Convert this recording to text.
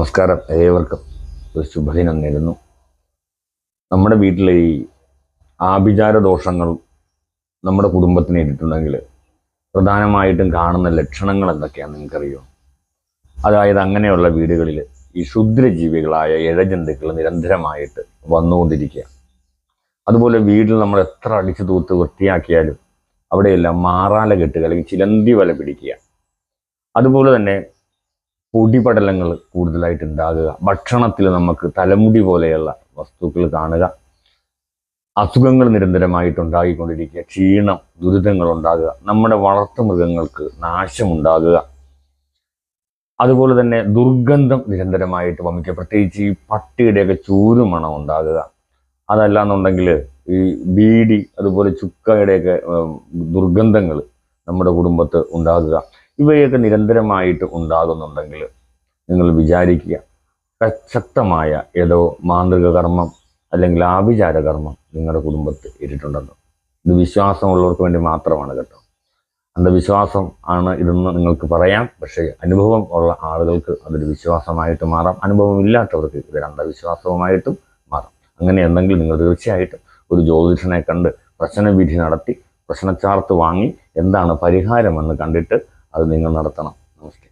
നമസ്കാരം. ഏവർക്കും ഒരു ശുഭദിനം നേരുന്നു. നമ്മുടെ വീട്ടിലെ ഈ ആഭിചാര ദോഷങ്ങൾ നമ്മുടെ കുടുംബത്തിന് ഇട്ടിട്ടുണ്ടെങ്കിൽ പ്രധാനമായിട്ടും കാണുന്ന ലക്ഷണങ്ങൾ എന്തൊക്കെയാണെന്ന് നിങ്ങൾക്കറിയോ അതായത് അങ്ങനെയുള്ള വീടുകളിൽ ഈ ക്ഷുദ്രജീവികളായ ഇഴജന്തുക്കൾ നിരന്തരമായിട്ട് വന്നുകൊണ്ടിരിക്കുക അതുപോലെ വീട്ടിൽ നമ്മൾ എത്ര അടിച്ചു തൂത്ത് വൃത്തിയാക്കിയാലും അവിടെയെല്ലാം മാറാല കെട്ടുക അല്ലെങ്കിൽ ചിലന്തി വല പിടിക്കുക അതുപോലെ തന്നെ പൊടിപടലങ്ങൾ കൂടുതലായിട്ട് ഉണ്ടാകുക ഭക്ഷണത്തിൽ നമുക്ക് തലമുടി പോലെയുള്ള വസ്തുക്കൾ കാണുക. അസുഖങ്ങൾ നിരന്തരമായിട്ട് ഉണ്ടായിക്കൊണ്ടിരിക്കുക ക്ഷീണം ദുരിതങ്ങൾ ഉണ്ടാകുക. നമ്മുടെ വളർത്തു മൃഗങ്ങൾക്ക് നാശമുണ്ടാകുക. അതുപോലെ തന്നെ ദുർഗന്ധം നിരന്തരമായിട്ട് വമിക്കുക. പ്രത്യേകിച്ച് ഈ പട്ടിയുടെയൊക്കെ ചൂരുമണം ഉണ്ടാകുക. അതല്ല എന്നുണ്ടെങ്കിൽ ഈ ബീഡി അതുപോലെ ചുക്കയുടെയൊക്കെ ദുർഗന്ധങ്ങൾ നമ്മുടെ കുടുംബത്ത് ഉണ്ടാകുക. ഇവയൊക്കെ നിരന്തരമായിട്ട് ഉണ്ടാകുന്നുണ്ടെങ്കിൽ നിങ്ങൾ വിചാരിക്കുക ശക്തമായ ഏതോ മാന്ത്രിക കർമ്മം അല്ലെങ്കിൽ ആഭിചാര കർമ്മം നിങ്ങളുടെ കുടുംബത്ത് ഇട്ടിട്ടുണ്ടെന്ന്. ഇത് വിശ്വാസമുള്ളവർക്ക് വേണ്ടി മാത്രമാണ് കേട്ടോ. അന്ധവിശ്വാസം ആണ് ഇതെന്ന് നിങ്ങൾക്ക് പറയാം. പക്ഷേ അനുഭവം ഉള്ള ആളുകൾക്ക് അതൊരു വിശ്വാസമായിട്ട് മാറാം. അനുഭവം ഇല്ലാത്തവർക്ക് ഇതൊരു അന്ധവിശ്വാസവുമായിട്ടും മാറാം. അങ്ങനെ എന്തെങ്കിലും നിങ്ങൾ തീർച്ചയായിട്ടും ഒരു ജ്യോതിഷനെ കണ്ട് പ്രശ്നവിധി നടത്തി പ്രശ്നച്ചാർത്ത് വാങ്ങി എന്താണ് പരിഹാരമെന്ന് കണ്ടിട്ട് അത് നിങ്ങൾ നടത്തണം നമസ്തേ